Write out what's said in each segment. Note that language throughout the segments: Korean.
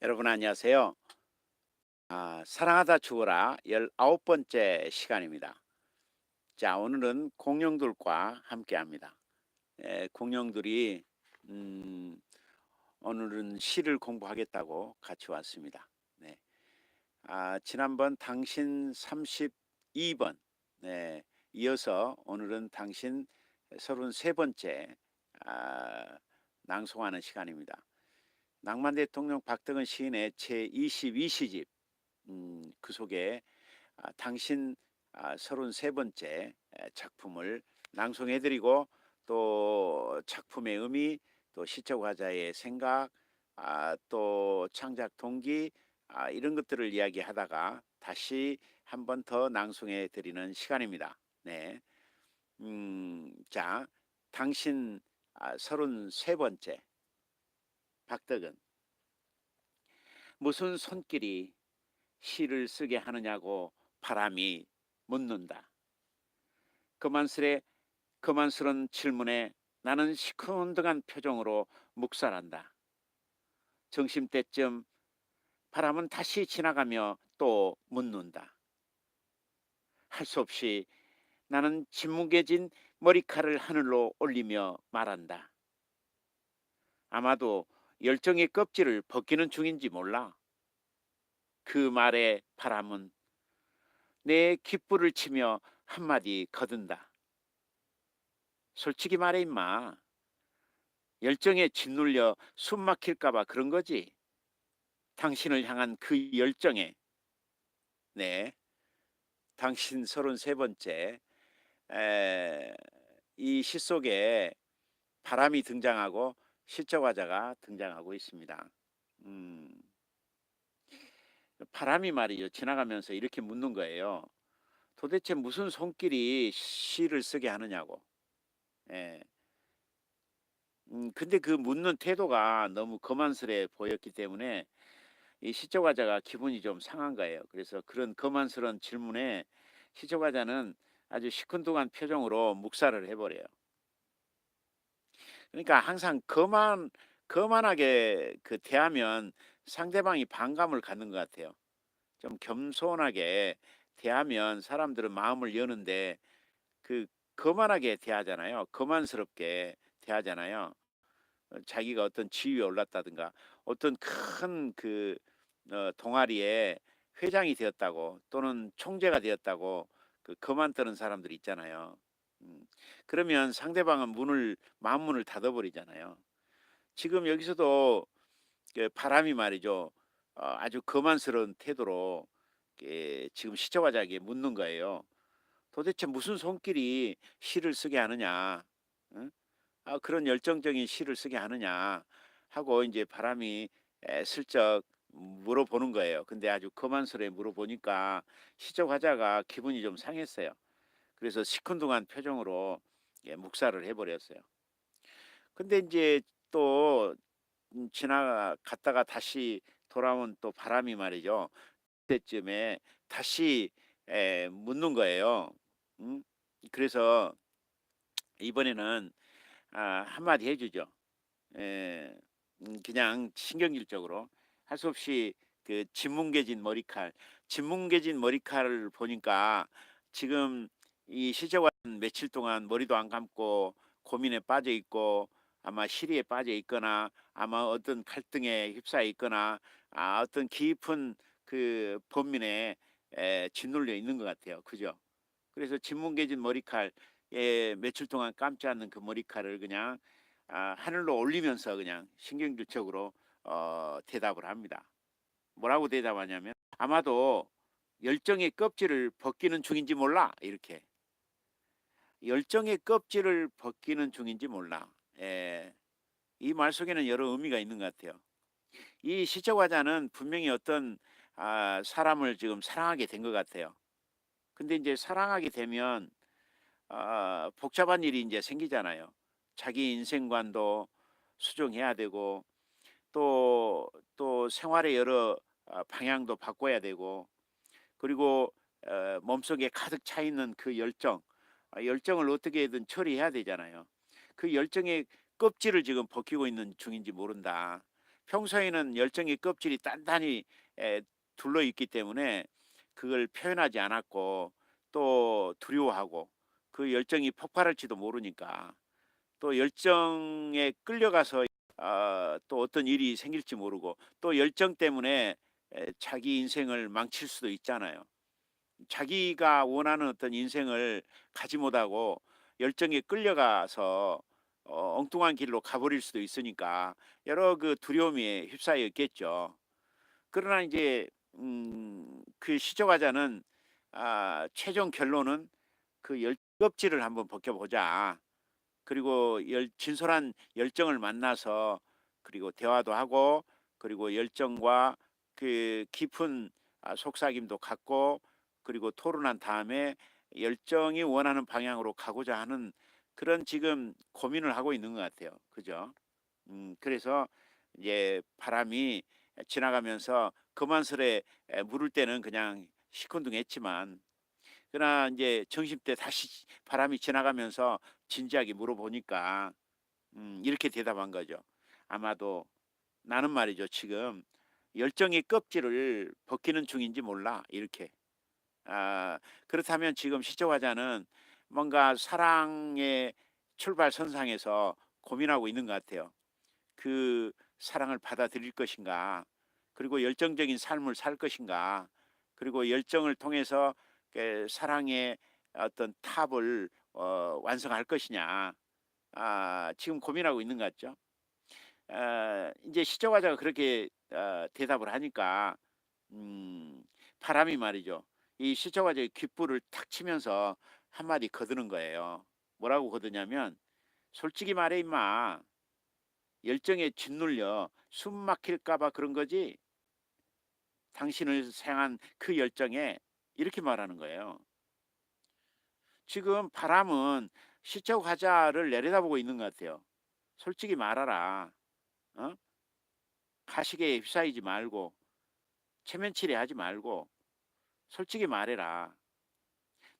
여러분 안녕하세요. 아, 사랑하다 죽어라 19번째 시간입니다. 자, 오늘은 공룡들과 함께 합니다. 예, 공룡들이 음, 오늘은 시를 공부하겠다고 같이 왔습니다. 네. 아, 지난번 당신 32번 네, 이어서 오늘은 당신 33번째 아, 낭송하는 시간입니다. 낭만 대통령 박덕은 시인의 제 22시집 음, 그 속에 아, 당신 아, 33번째 작품을 낭송해드리고 또 작품의 의미 또 시적 화자의 생각 아, 또 창작 동기 아, 이런 것들을 이야기하다가 다시 한 번 더 낭송해 드리는 시간입니다. 네. 음, 자, 당신 아, 33번째 박덕은 무슨 손길이 시를 쓰게 하느냐고 바람이 묻는다. 그만스레 그만스런 질문에 나는 시큰둥한 표정으로 묵살한다. 점심때쯤 바람은 다시 지나가며 또 묻는다. 할 수 없이 나는 짓무게진 머리칼을 하늘로 올리며 말한다. 아마도 열정의 껍질을 벗기는 중인지 몰라. 그 말에 바람은 내 귓불을 치며 한마디 거둔다. 솔직히 말해 임마. 열정에 짓눌려 숨 막힐까봐 그런 거지. 당신을 향한 그 열정에 네 당신 33번째 이시 속에 바람이 등장하고 실적 화자가 등장하고 있습니다. 음, 바람이 말이요 지나가면서 이렇게 묻는 거예요. 도대체 무슨 손길이 시를 쓰게 하느냐고. 예. 음, 근데 그 묻는 태도가 너무 거만스레 보였기 때문에 이 시적 화자가 기분이 좀 상한 거예요. 그래서 그런 거만스러운 질문에 시적 화자는 아주 시큰둥한 표정으로 묵살을 해버려요. 그러니까 항상 거만 거만하게 그 대하면 상대방이 반감을 갖는 것 같아요. 좀 겸손하게 대하면 사람들은 마음을 여는데 그 거만하게 대하잖아요. 거만스럽게 대하잖아요. 어, 자기가 어떤 지위에 올랐다든가 어떤 큰그 어, 동아리에 회장이 되었다고 또는 총재가 되었다고 그 거만 떠는 사람들 있잖아요. 음, 그러면 상대방은 문을 마음문을 닫아버리잖아요. 지금 여기서도 그 바람이 말이죠. 어, 아주 거만스러운 태도로 예, 지금 시청자에게 묻는 거예요. 도대체 무슨 손길이 시를 쓰게 하느냐? 응? 아, 그런 열정적인 시를 쓰게 하느냐? 하고 이제 바람이 에, 슬쩍 물어보는 거예요. 근데 아주 거만스레 물어보니까 시적 화자가 기분이 좀 상했어요. 그래서 시큰둥한 표정으로 예, 묵살을 해버렸어요. 근데 이제 또 음, 지나갔다가 다시 돌아온 또 바람이 말이죠. 그때쯤에 다시 에, 묻는 거예요. 음? 그래서 이번에는 아, 한마디 해주죠. 에, 음, 그냥 신경질적으로 할 수 없이 그 짓뭉개진 머리칼, 짓뭉개진 머리칼을 보니까 지금 이 시적은 며칠 동안 머리도 안 감고 고민에 빠져 있고 아마 시리에 빠져 있거나 아마 어떤 갈등에 휩싸여 있거나 아, 어떤 깊은 그 범민에 에, 짓눌려 있는 것 같아요. 그죠? 그래서 짓뭉개진 머리칼, 에 며칠 동안 감지 않는 그 머리칼을 그냥 아, 하늘로 올리면서 그냥 신경질적으로 어, 대답을 합니다. 뭐라고 대답하냐면 아마도 열정의 껍질을 벗기는 중인지 몰라 이렇게 열정의 껍질을 벗기는 중인지 몰라. 예. 이 말 속에는 여러 의미가 있는 것 같아요. 이 시적 화자는 분명히 어떤 아, 사람을 지금 사랑하게 된 것 같아요. 근데 이제 사랑하게 되면 아, 복잡한 일이 이제 생기잖아요. 자기 인생관도 수정해야 되고 또 또 생활의 여러 아, 방향도 바꿔야 되고 그리고 어, 몸속에 가득 차 있는 그 열정 아, 열정을 어떻게든 처리해야 되잖아요. 그 열정의 껍질을 지금 벗기고 있는 중인지 모른다. 평소에는 열정의 껍질이 단단히 에, 둘러 있기 때문에 그걸 표현하지 않았고 또 두려워하고 그 열정이 폭발할지도 모르니까 또 열정에 끌려가서 어, 또 어떤 일이 생길지 모르고 또 열정 때문에 에, 자기 인생을 망칠 수도 있잖아요. 자기가 원하는 어떤 인생을 가지 못하고 열정에 끌려가서 어, 엉뚱한 길로 가버릴 수도 있으니까 여러 그 두려움에 휩싸여 있겠죠. 그러나 이제 음, 그 시조가자는 아, 최종 결론은 그 열껍질을 한번 벗겨보자. 그리고 열, 진솔한 열정을 만나서 그리고 대화도 하고 그리고 열정과 그 깊은 아, 속삭임도 갖고 그리고 토론한 다음에 열정이 원하는 방향으로 가고자 하는 그런 지금 고민을 하고 있는 것 같아요. 그죠? 음, 그래서 이제 바람이 지나가면서 그만스레 에, 물을 때는 그냥 시큰둥했지만 그러나 이제 정심 때 다시 바람이 지나가면서 진지하게 물어보니까 음, 이렇게 대답한 거죠. 아마도 나는 말이죠. 지금 열정의 껍질을 벗기는 중인지 몰라. 이렇게. 아, 그렇다면 지금 시초화자는 뭔가 사랑의 출발 선상에서 고민하고 있는 것 같아요. 그 사랑을 받아들일 것인가, 그리고 열정적인 삶을 살 것인가, 그리고 열정을 통해서 그 사랑의 어떤 탑을 어, 완성할 것이냐, 아, 지금 고민하고 있는 것 같죠. 아, 이제 시초화자가 그렇게 어, 대답을 하니까 음, 바람이 말이죠. 이 시초화자의 귓불을 탁 치면서 한마디 거드는 거예요. 뭐라고 거드냐면 솔직히 말해 임마 열정에 짓눌려 숨 막힐까봐 그런 거지 당신을 향한 그 열정에 이렇게 말하는 거예요. 지금 바람은 시적 화자를 내려다보고 있는 것 같아요. 솔직히 말하라. 어? 가식에 휩싸이지 말고 체면치레 하지 말고 솔직히 말해라.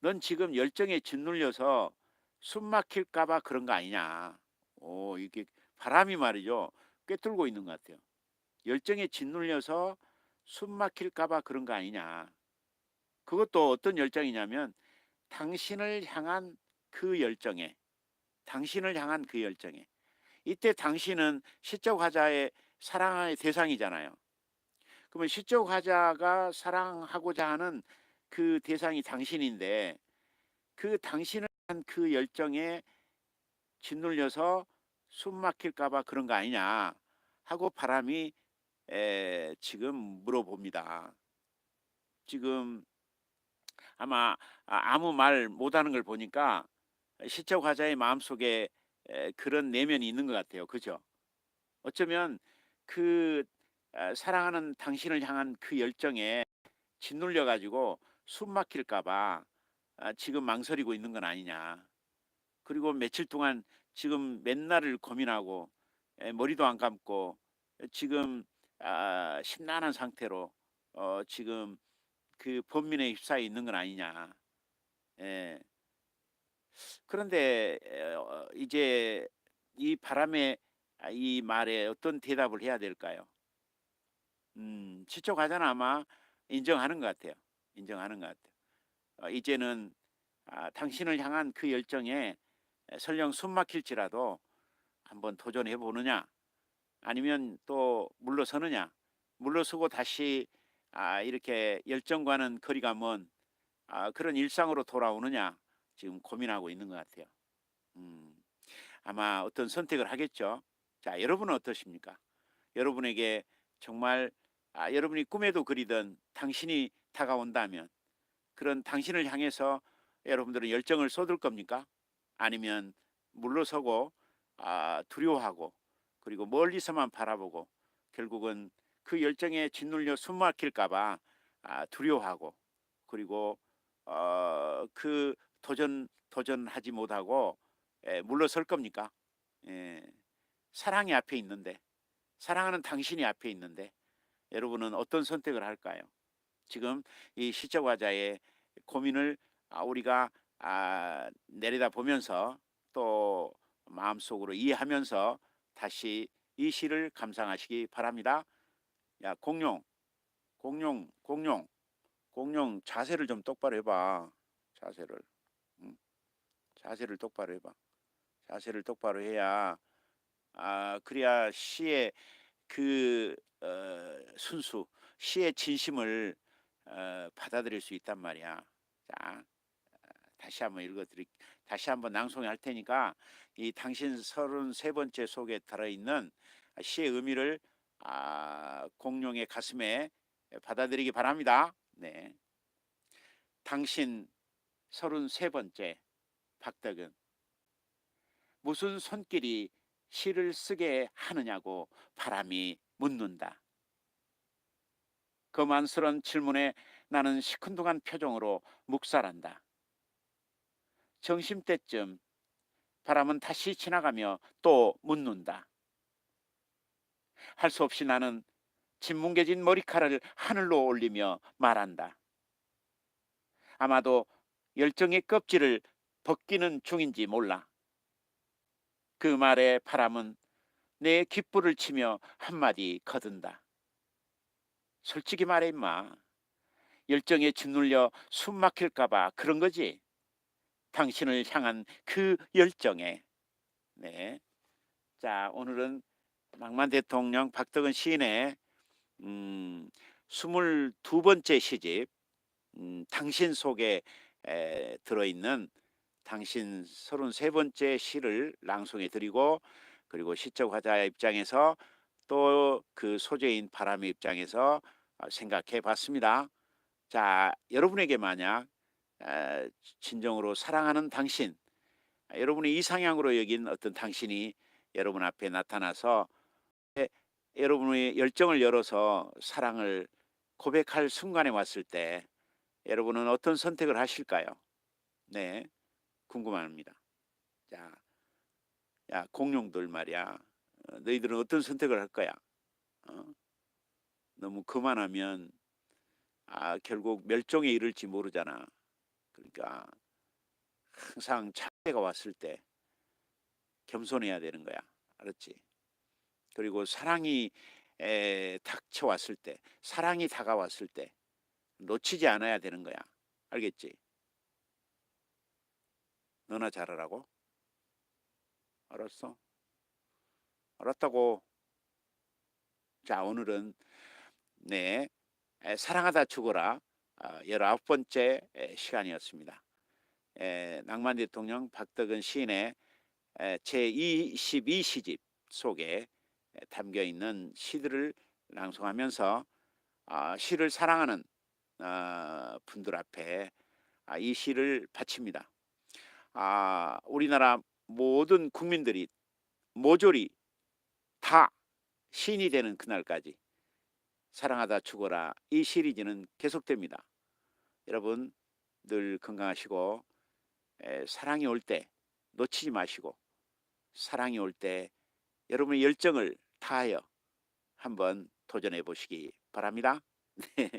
넌 지금 열정에 짓눌려서 숨 막힐까봐 그런 거 아니냐. 오, 이게 바람이 말이죠. 꿰뚫고 있는 것 같아요. 열정에 짓눌려서 숨 막힐까봐 그런 거 아니냐. 그것도 어떤 열정이냐면 당신을 향한 그 열정에, 당신을 향한 그 열정에. 이때 당신은 시적 화자의 사랑의 대상이잖아요. 그러면 시적 화자가 사랑하고자 하는 그 대상이 당신인데 그 당신을 한 그 열정에 짓눌려서 숨 막힐까봐 그런 거 아니냐 하고 바람이 에, 지금 물어봅니다. 지금 아마 아- 아무 말 못하는 걸 보니까 시적 화자의 마음속에 에, 그런 내면이 있는 것 같아요. 그죠? 어쩌면 그 아, 사랑하는 당신을 향한 그 열정에 짓눌려 가지고 숨 막힐까봐 아, 지금 망설이고 있는 건 아니냐. 그리고 며칠 동안 지금 맨날을 고민하고 에, 머리도 안 감고 지금 아, 심란한 상태로 어, 지금 그 범민에 휩싸여 있는 건 아니냐. 예. 그런데 에, 어, 이제 이 바람의 아, 이 말에 어떤 대답을 해야 될까요? 음, 시초 가자는 아마 인정하는 것 같아요. 인정하는 것 같아요. 어, 이제는 아, 당신을 향한 그 열정에 에, 설령 숨 막힐지라도 한번 도전해 보느냐, 아니면 또 물러서느냐, 물러서고 다시 아, 이렇게 열정과는 거리가 먼 아, 그런 일상으로 돌아오느냐 지금 고민하고 있는 것 같아요. 음, 아마 어떤 선택을 하겠죠. 자, 여러분은 어떠십니까? 여러분에게 정말 아, 여러분이 꿈에도 그리던 당신이 다가온다면 그런 당신을 향해서 여러분들은 열정을 쏟을 겁니까? 아니면 물러서고 아, 두려워하고 그리고 멀리서만 바라보고 결국은 그 열정에 짓눌려 숨 막힐까봐 아, 두려워하고 그리고 어, 그 도전 도전하지 못하고 에, 물러설 겁니까? 예, 사랑이 앞에 있는데 사랑하는 당신이 앞에 있는데 여러분은 어떤 선택을 할까요? 지금 이 시적 화자의 고민을 아, 우리가 아, 내려다 보면서 또 마음속으로 이해하면서 다시 이 시를 감상하시기 바랍니다. 야 공룡, 공룡, 공룡, 공룡 자세를 좀 똑바로 해봐. 자세를, 응? 자세를 똑바로 해봐. 자세를 똑바로 해야 아 그래야 시의 그 어, 순수, 시의 진심을 어, 받아들일 수 있단 말이야. 자, 어, 다시 한번 읽어드릴, 다시 한번 낭송할 테니까 이 당신 서른 세 번째 속에 들어있는 시의 의미를 아, 공룡의 가슴에 받아들이기 바랍니다. 네. 당신 서른 세 번째 박덕은 무슨 손길이 시를 쓰게 하느냐고 바람이 묻는다. 거만스런 질문에 나는 시큰둥한 표정으로 묵살한다. 점심 때쯤 바람은 다시 지나가며 또 묻는다. 할 수 없이 나는 짓뭉개진 머리카락을 하늘로 올리며 말한다. 아마도 열정의 껍질을 벗기는 중인지 몰라. 그 말에 바람은 내 귓불을 치며 한마디 거둔다. 솔직히 말해 임마. 열정에 짓눌려 숨 막힐까봐 그런 거지. 당신을 향한 그 열정에. 네. 자, 오늘은 낭만 대통령 박덕은 시인의 음, 22번째 시집 음, 당신 속에 에, 들어있는 당신 33번째 시를 낭송해 드리고 그리고 시적 화자 입장에서 또 그 소재인 바람의 입장에서 어, 생각해 봤습니다. 자, 여러분에게 만약 에, 진정으로 사랑하는 당신, 아, 여러분이 이상향으로 여긴 어떤 당신이 여러분 앞에 나타나서 에, 여러분의 열정을 열어서 사랑을 고백할 순간에 왔을 때 여러분은 어떤 선택을 하실까요? 네, 궁금합니다. 자, 야 공룡들 말이야. 어, 너희들은 어떤 선택을 할 거야? 어? 너무 그만하면 아 결국 멸종에 이를지 모르잖아. 그러니까 항상 차례가 왔을 때 겸손해야 되는 거야. 알았지? 그리고 사랑이 에, 닥쳐왔을 때, 사랑이 다가왔을 때 놓치지 않아야 되는 거야. 알겠지? 너나 잘하라고? 알았어? 알았다고. 자, 오늘은 네 에, 사랑하다 죽어라 아, 열아홉 번째 에, 시간이었습니다. 에, 낭만 대통령 박덕은 시인의 제 22시집 속에 담겨 있는 시들을 낭송하면서 아, 시를 사랑하는 아, 분들 앞에 아, 이 시를 바칩니다. 아, 우리나라 모든 국민들이 모조리 다 시인이 되는 그날까지 사랑하다 죽어라 이 시리즈는 계속됩니다. 여러분 늘 건강하시고 에, 사랑이 올 때 놓치지 마시고 사랑이 올 때 여러분의 열정을 다하여 한번 도전해 보시기 바랍니다. 네.